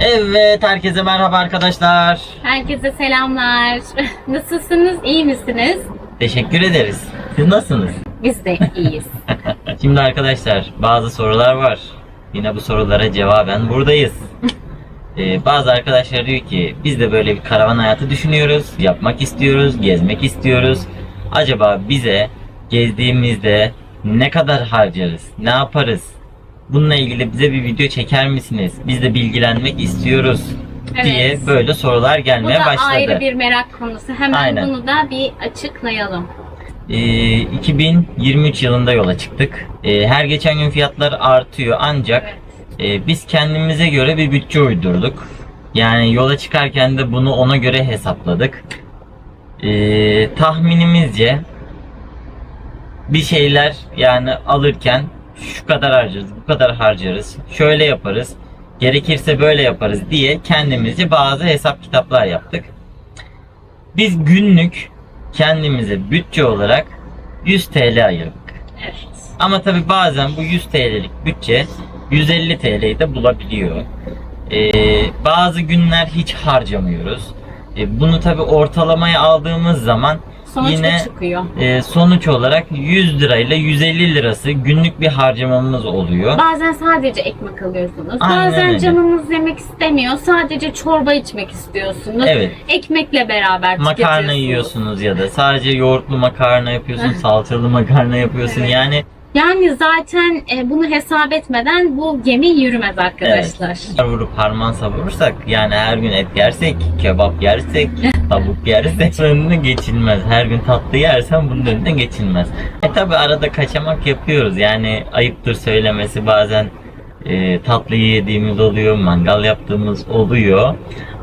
Evet, herkese merhaba arkadaşlar. Herkese selamlar. Nasılsınız? İyi misiniz? Teşekkür ederiz. Siz nasılsınız? Biz de iyiyiz. Şimdi arkadaşlar, bazı sorular var. Yine bu sorulara cevaben buradayız. Ee, bazı arkadaşlar diyor ki, biz de böyle bir karavan hayatı düşünüyoruz, yapmak istiyoruz, gezmek istiyoruz. Acaba bize gezdiğimizde ne kadar harcarız, ne yaparız? Bununla ilgili bize bir video çeker misiniz? Biz de bilgilenmek istiyoruz diye Evet. böyle sorular Bu gelmeye da başladı. ayrı bir merak konusu. Hemen Aynen. bunu da bir açıklayalım. Ee, 2023 yılında yola çıktık. Ee, her geçen gün fiyatlar artıyor ancak Evet. e, biz kendimize göre bir bütçe uydurduk. Yani yola çıkarken de bunu ona göre hesapladık. Ee, tahminimizce bir şeyler yani alırken şu kadar harcarız, bu kadar harcarız, şöyle yaparız, gerekirse böyle yaparız diye kendimizce bazı hesap kitaplar yaptık. Biz günlük kendimize bütçe olarak 100 TL ayırdık. Ama tabi bazen bu 100 TL'lik bütçe 150 TL'yi de bulabiliyor. Ee, bazı günler hiç harcamıyoruz. Ee, bunu tabi ortalamaya aldığımız zaman Sonuç Yine- çıkıyor. e, sonuç olarak 100 lirayla 150 lirası günlük bir harcamamız oluyor. Bazen sadece ekmek alıyorsunuz. Aynen Bazen öyle. canınız yemek istemiyor. Sadece çorba içmek istiyorsunuz. Evet. Ekmekle beraber Makarna tüketiyorsunuz. yiyorsunuz ya da sadece yoğurtlu makarna yapıyorsun, salçalı makarna yapıyorsun. Evet. Yani Yani zaten e, bunu hesap etmeden bu gemi yürümez arkadaşlar. vurup harman savurursak yani her gün et yersek, kebap yersek, tavuk yersek önüne geçilmez. Her gün tatlı yersen bunun önüne geçilmez. E tabi arada kaçamak yapıyoruz. Yani ayıptır söylemesi bazen e, tatlı yediğimiz oluyor, mangal yaptığımız oluyor.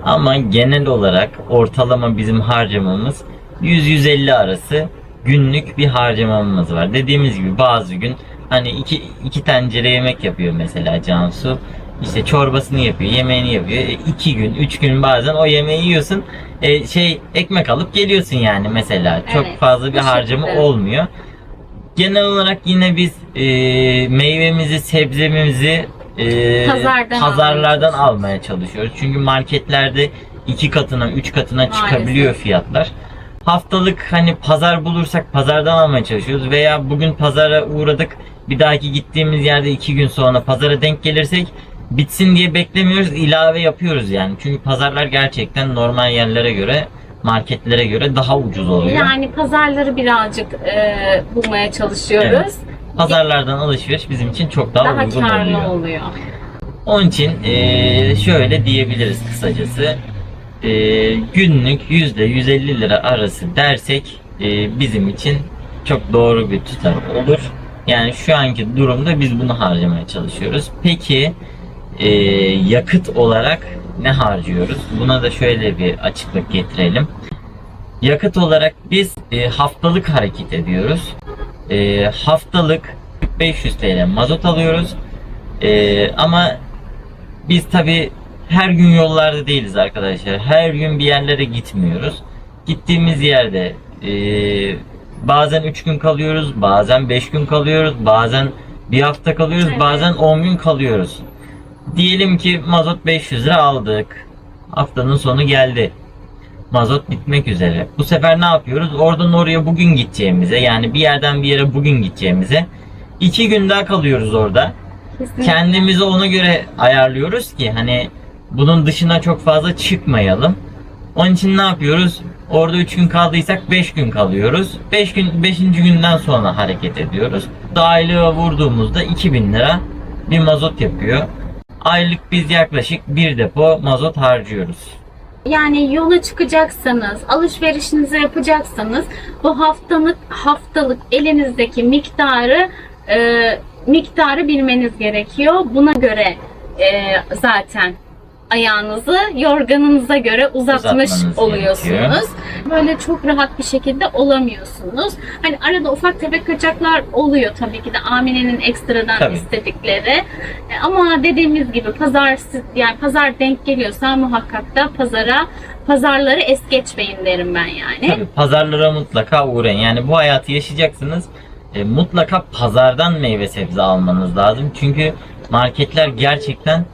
Ama genel olarak ortalama bizim harcamamız 100-150 arası günlük bir harcamamız var. Dediğimiz gibi bazı gün hani iki, iki tencere yemek yapıyor mesela Cansu. İşte çorbasını yapıyor, yemeğini yapıyor. E, iki gün, üç gün bazen o yemeği yiyorsun. E, şey ekmek alıp geliyorsun yani mesela. Çok Evet, fazla bir bu harcama şekilde. olmuyor. Genel olarak yine biz e, meyvemizi, sebzemizi e, Pazardan pazarlardan almaya almaya çalışıyoruz. Çünkü marketlerde iki katına, üç katına Maalesef. çıkabiliyor fiyatlar. Haftalık hani pazar bulursak pazardan almaya çalışıyoruz veya bugün pazara uğradık bir dahaki gittiğimiz yerde iki gün sonra pazara denk gelirsek bitsin diye beklemiyoruz ilave yapıyoruz yani. Çünkü pazarlar gerçekten normal yerlere göre marketlere göre daha ucuz oluyor. Yani pazarları birazcık e, bulmaya çalışıyoruz. Pazarlardan alışveriş bizim için çok daha, Daha uygun karlı oluyor. oluyor. Onun için eee, şöyle diyebiliriz kısacası. Eee, günlük yüzde 150 lira arası dersek eee, bizim için çok doğru bir tutar olur. Yani şu anki durumda biz bunu harcamaya çalışıyoruz. Peki eee, yakıt olarak ne harcıyoruz? Buna da şöyle bir açıklık getirelim. Yakıt olarak biz eee, haftalık hareket ediyoruz. Eee, haftalık 500 TL mazot alıyoruz. Eee, ama biz tabi her gün yollarda değiliz arkadaşlar. Her gün bir yerlere gitmiyoruz. Gittiğimiz yerde eee, bazen 3 gün kalıyoruz, bazen 5 gün kalıyoruz, bazen bir hafta kalıyoruz, bazen 10 gün kalıyoruz. Diyelim ki mazot 500 lira aldık. Haftanın sonu geldi. Mazot bitmek üzere. Bu sefer ne yapıyoruz? Oradan oraya bugün gideceğimize yani bir yerden bir yere bugün gideceğimize iki gün daha kalıyoruz orada Kesinlikle. kendimizi ona göre ayarlıyoruz ki hani bunun dışına çok fazla çıkmayalım. Onun için ne yapıyoruz? Orada 3 gün kaldıysak 5 gün kalıyoruz. 5 gün 5. günden sonra hareket ediyoruz. Aylığa vurduğumuzda 2000 lira bir mazot yapıyor. Aylık biz yaklaşık bir depo mazot harcıyoruz. Yani yola çıkacaksanız, alışverişinizi yapacaksanız bu haftalık haftalık elinizdeki miktarı e, miktarı bilmeniz gerekiyor. Buna göre e, zaten ayağınızı yorganınıza göre uzatmış Uzatmanız oluyorsunuz. gerekiyor. Böyle çok rahat bir şekilde olamıyorsunuz. Hani arada ufak tefek kaçaklar oluyor tabii ki de Amine'nin ekstradan Tabii. istedikleri. E, Ama dediğimiz gibi pazar yani pazar denk geliyorsa muhakkak da pazara pazarları es geçmeyin derim ben yani. Tabii pazarlara mutlaka uğrayın. Yani bu hayatı yaşayacaksınız. E, mutlaka pazardan meyve sebze almanız lazım. Çünkü marketler gerçekten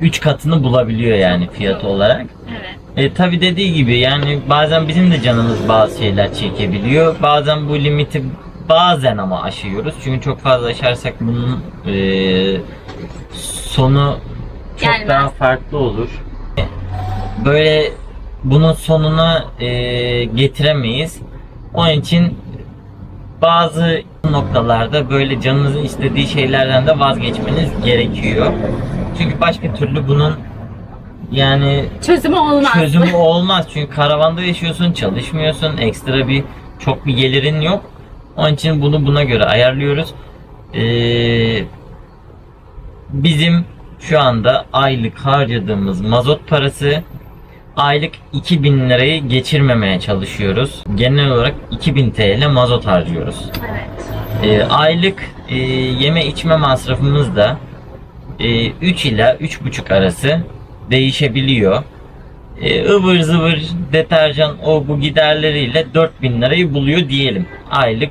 3 katını bulabiliyor yani fiyat olarak. Evet. E, tabi dediği gibi yani bazen bizim de canımız bazı şeyler çekebiliyor. Bazen bu limiti bazen ama aşıyoruz. Çünkü çok fazla aşarsak bunun e, sonu çok Gelmez. daha farklı olur. Böyle bunun sonuna e, getiremeyiz. Onun için bazı noktalarda böyle canınızın istediği şeylerden de vazgeçmeniz gerekiyor. Çünkü başka türlü bunun yani Çözümü olmaz. çözümü olmaz. Çünkü karavanda yaşıyorsun, çalışmıyorsun, ekstra bir çok bir gelirin yok. Onun için bunu buna göre ayarlıyoruz. Ee, bizim şu anda aylık harcadığımız mazot parası aylık 2000 lirayı geçirmemeye çalışıyoruz. Genel olarak 2000 TL mazot harcıyoruz. Evet. Ee, aylık e, yeme içme masrafımız da e, 3 ila 3,5 arası değişebiliyor. E, ıvır zıvır deterjan o bu giderleriyle 4000 lirayı buluyor diyelim. Aylık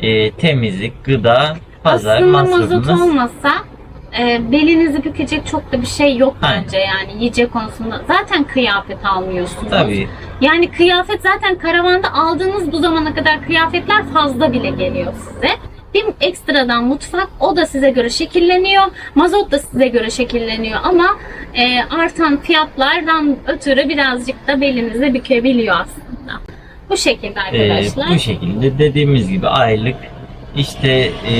e, temizlik, gıda, pazar Aslında mazot masrafımız. olmasa e, belinizi bükecek çok da bir şey yok Aynen. bence yani yiyecek konusunda. Zaten kıyafet almıyorsunuz. Tabii. Yani kıyafet zaten karavanda aldığınız bu zamana kadar kıyafetler fazla bile geliyor size. Bir ekstradan mutfak o da size göre şekilleniyor. Mazot da size göre şekilleniyor ama e, artan fiyatlardan ötürü birazcık da belinizi bükebiliyor aslında. Bu şekilde Ee, arkadaşlar. bu şekilde dediğimiz gibi aylık işte e,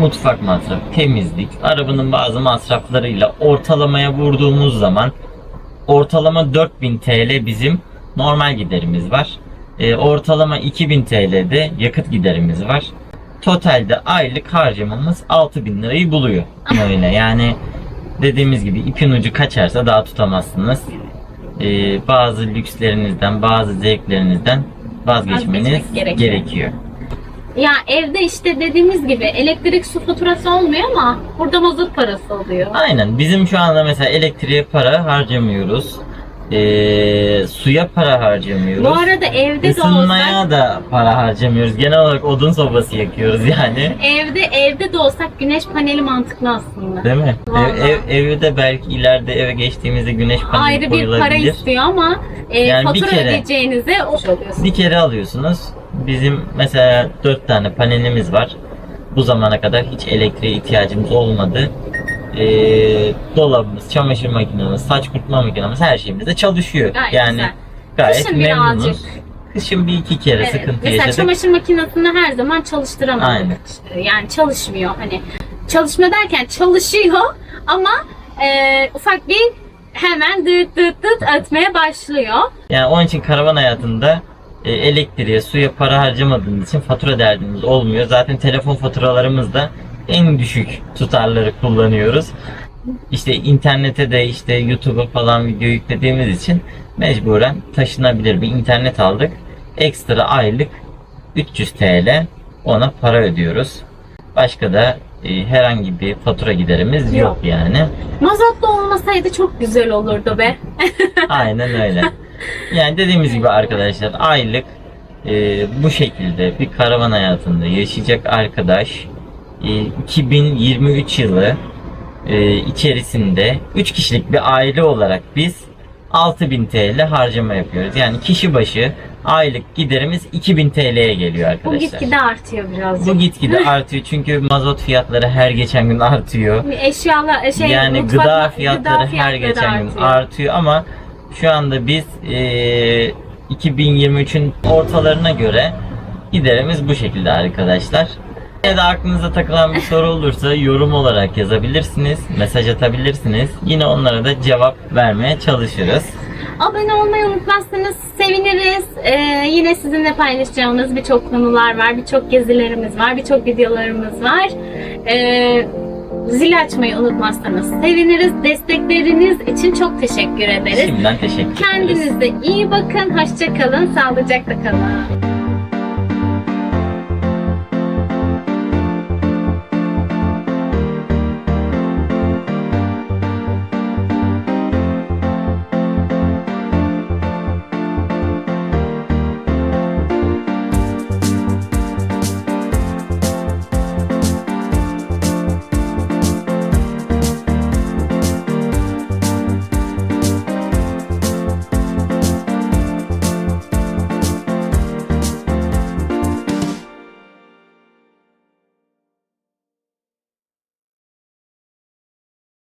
mutfak masrafı, temizlik, arabanın bazı masraflarıyla ortalamaya vurduğumuz zaman ortalama 4000 TL bizim normal giderimiz var. E, ortalama 2000 TL'de yakıt giderimiz var. Totalde aylık harcamamız 6000 lirayı buluyor. Öyle yani dediğimiz gibi ipin ucu kaçarsa daha tutamazsınız. E, bazı lükslerinizden, bazı zevklerinizden vazgeçmeniz gerekiyor. gerekiyor. Ya evde işte dediğimiz gibi elektrik su faturası olmuyor ama burada mazot parası oluyor. Aynen. Bizim şu anda mesela elektriğe para harcamıyoruz. Ee, suya para harcamıyoruz. Bu arada evde de olsak Isınmaya da para harcamıyoruz. Genel olarak odun sobası yakıyoruz yani. evde evde de olsak güneş paneli mantıklı aslında. Değil mi? Ev, Vallahi. ev, evi de belki ileride eve geçtiğimizde güneş paneli Ayrı bir para koyulabilir. istiyor ama e, Yani bir fatura kere- ödeyeceğinize o oluyorsunuz. Bir kere alıyorsunuz. Bizim mesela 4 tane panelimiz var. Bu zamana kadar hiç elektriğe ihtiyacımız olmadı. Ee, dolabımız, çamaşır makinemiz, saç kurutma makinemiz her şeyimiz de çalışıyor. Gayet yani güzel. gayet Kışın memnunuz. birazcık. Kışın bir iki kere Evet, sıkıntı mesela yaşadık. çamaşır makinesini her zaman çalıştıramadık. Aynen. Yani çalışmıyor hani. Çalışma derken çalışıyor ama e, ufak bir hemen dıt dıt dıt ötmeye başlıyor. Yani onun için karavan hayatında e, elektriğe, suya para harcamadığımız için fatura derdimiz olmuyor. Zaten telefon faturalarımız da en düşük tutarları kullanıyoruz. İşte internete de işte YouTube'a falan video yüklediğimiz için mecburen taşınabilir bir internet aldık. Ekstra aylık 300 TL ona para ödüyoruz. Başka da e, herhangi bir fatura giderimiz yok, Yok. yani. Mazotlu olmasaydı çok güzel olurdu be. Aynen öyle. Yani dediğimiz gibi arkadaşlar aylık e, bu şekilde bir karavan hayatında yaşayacak arkadaş e, 2023 yılı e, içerisinde 3 kişilik bir aile olarak biz 6000 TL harcama yapıyoruz. Yani kişi başı aylık giderimiz 2000 TL'ye geliyor Bu arkadaşlar. gitgide artıyor birazcık. Bu gitgide artıyor çünkü mazot fiyatları her geçen gün artıyor. Eşyalar şey yani mutfak- gıda fiyatları her fiyatları geçen gün artıyor. artıyor ama şu anda biz eee 2023'ün ortalarına göre giderimiz bu şekilde arkadaşlar. Ya da aklınıza takılan bir soru olursa yorum olarak yazabilirsiniz, mesaj atabilirsiniz. Yine onlara da cevap vermeye çalışırız. Abone olmayı unutmazsanız seviniriz. Ee, yine sizinle paylaşacağımız birçok konular var, birçok gezilerimiz var, birçok videolarımız var. Ee, zil açmayı unutmazsanız seviniriz. Destekleriniz için çok teşekkür ederiz. Şimdiden teşekkür ederiz. Kendinize iyi bakın, hoşça kalın, sağlıcakla kalın.